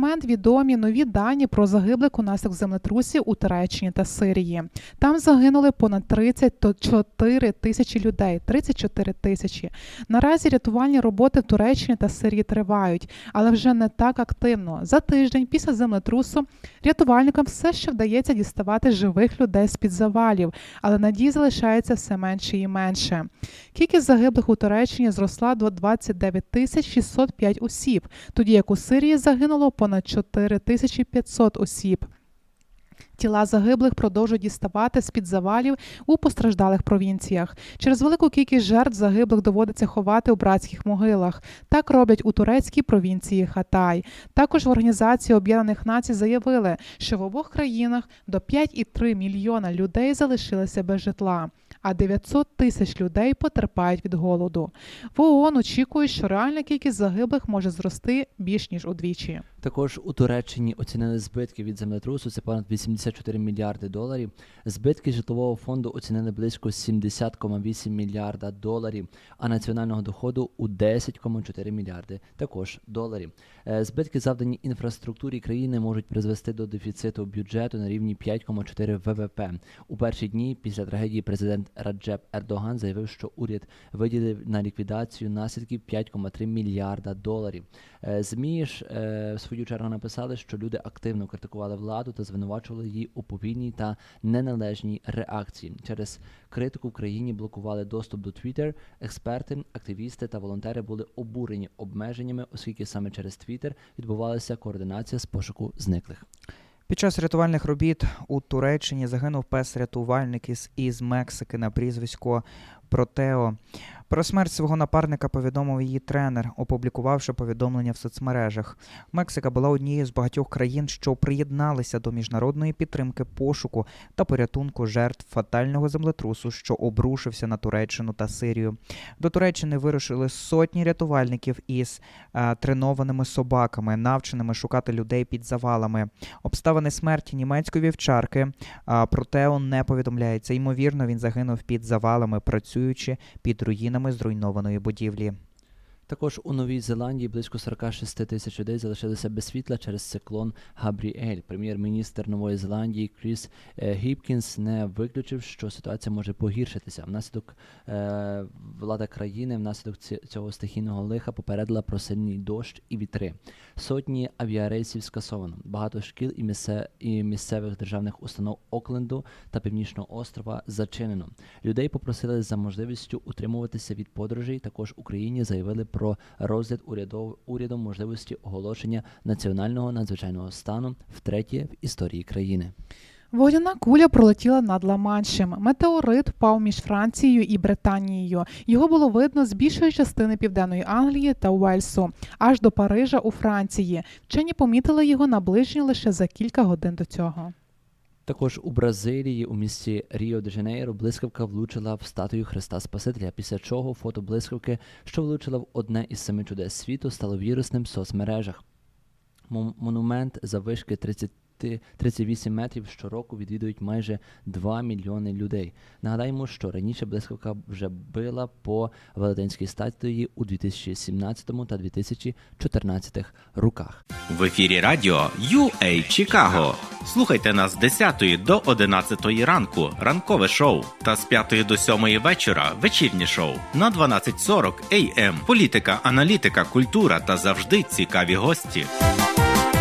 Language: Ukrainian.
момент відомі нові дані про загиблих унаслідок землетрусів у Туреччині та Сирії. Там загинули понад 34 тисячі людей. 34 тисячі. Наразі рятувальні роботи в Туреччині та Сирії тривають, але вже не так активно. За тиждень після землетрусу рятувальникам все ще вдається діставати живих людей з під завалів, але надій залишається все менше і менше. Кількість загиблих у Туреччині зросла до 29 тисяч 605 осіб, тоді як у Сирії загинуло понад 4 тисячі 500 осіб. Тіла загиблих продовжують діставати з-під завалів у постраждалих провінціях. Через велику кількість жертв загиблих доводиться ховати у братських могилах. Так роблять у турецькій провінції Хатай. Також в Організації Об'єднаних Націй заявили, що в обох країнах до 5,3 мільйона людей залишилися без житла, а 900 тисяч людей потерпають від голоду. В ООН очікують, що реальна кількість загиблих може зрости більш ніж удвічі. Також у Туреччині оцінили збитки від землетрусу. Це понад 84 мільярди доларів. Збитки житлового фонду оцінили близько 70,8 мільярда доларів, а національного доходу у 10,4 мільярди також доларів. Е, Збитки, завдані інфраструктурі країни, можуть призвести до дефіциту бюджету на рівні 5,4 ВВП. У перші дні після трагедії президент Раджеп Ердоган заявив, що уряд виділив на ліквідацію наслідків 5,3 мільярда доларів. Е, ЗМІ ж е, в свою чергу написали, що люди активно критикували владу та звинувачували її у повільній та неналежній реакції. Через критику в країні блокували доступ до Twitter. Експерти, активісти та волонтери були обурені обмеженнями, оскільки саме через Twitter відбувалася координація з пошуку зниклих. Під час рятувальних робіт у Туреччині загинув пес-рятувальник із, із Мексики на прізвисько Протео. Про смерть свого напарника повідомив її тренер, опублікувавши повідомлення в соцмережах. Мексика була однією з багатьох країн, що приєдналися до міжнародної підтримки пошуку та порятунку жертв фатального землетрусу, що обрушився на Туреччину та Сирію. До Туреччини вирушили сотні рятувальників із е, тренованими собаками, навченими шукати людей під завалами. Обставини смерті німецької вівчарки а, Протео не повідомляється. Ймовірно, він загинув під завалами, працюючи під руїнами зруйнованої будівлі. Також у Новій Зеландії близько 46 тисяч людей залишилися без світла через циклон Габріель. Прем'єр-міністр Нової Зеландії Кріс е, Гіпкінс не виключив, що ситуація може погіршитися. Внаслідок е, влада країни, внаслідок цього стихійного лиха попередила про сильний дощ і вітри. Сотні авіарейсів скасовано. Багато шкіл і, місце, і місцевих державних установ Окленду та Північного острова зачинено. Людей попросили за можливістю утримуватися від подорожей. Також Україні заявили про розгляд урядов, урядом можливості оголошення національного надзвичайного стану втретє в історії країни. Вогняна куля пролетіла над Ла-Маншем. Метеорит впав між Францією і Британією. Його було видно з більшої частини південної Англії та Уельсу, аж до Парижа у Франції. Вчені помітили його наближення лише за кілька годин до цього. Також у Бразилії, у місті Ріо де Жанейро, блискавка влучила в статую Христа Спасителя, після чого фото блискавки, що влучила в одне із семи чудес світу, стало вірусним в соцмережах. Мон- Монумент заввишки 30 38 метрів щороку відвідують майже 2 мільйони людей. Нагадаємо, що раніше блискавка вже била по велетенській статуї у 2017 та 2014 роках. В ефірі радіо UA Чикаго. Слухайте нас з 10 до 11 ранку, ранкове шоу, та з 5 до 7 вечора вечірнє шоу на 12.40 AM. Політика, аналітика, культура та завжди цікаві гості.